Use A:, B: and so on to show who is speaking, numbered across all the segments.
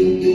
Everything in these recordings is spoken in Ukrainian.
A: Música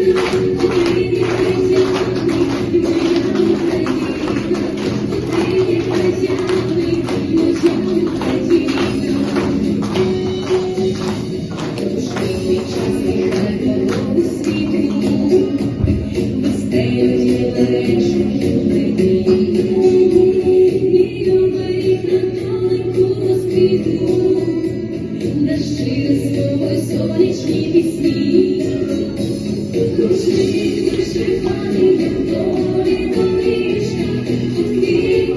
A: моя Україна. Сонячні пісні,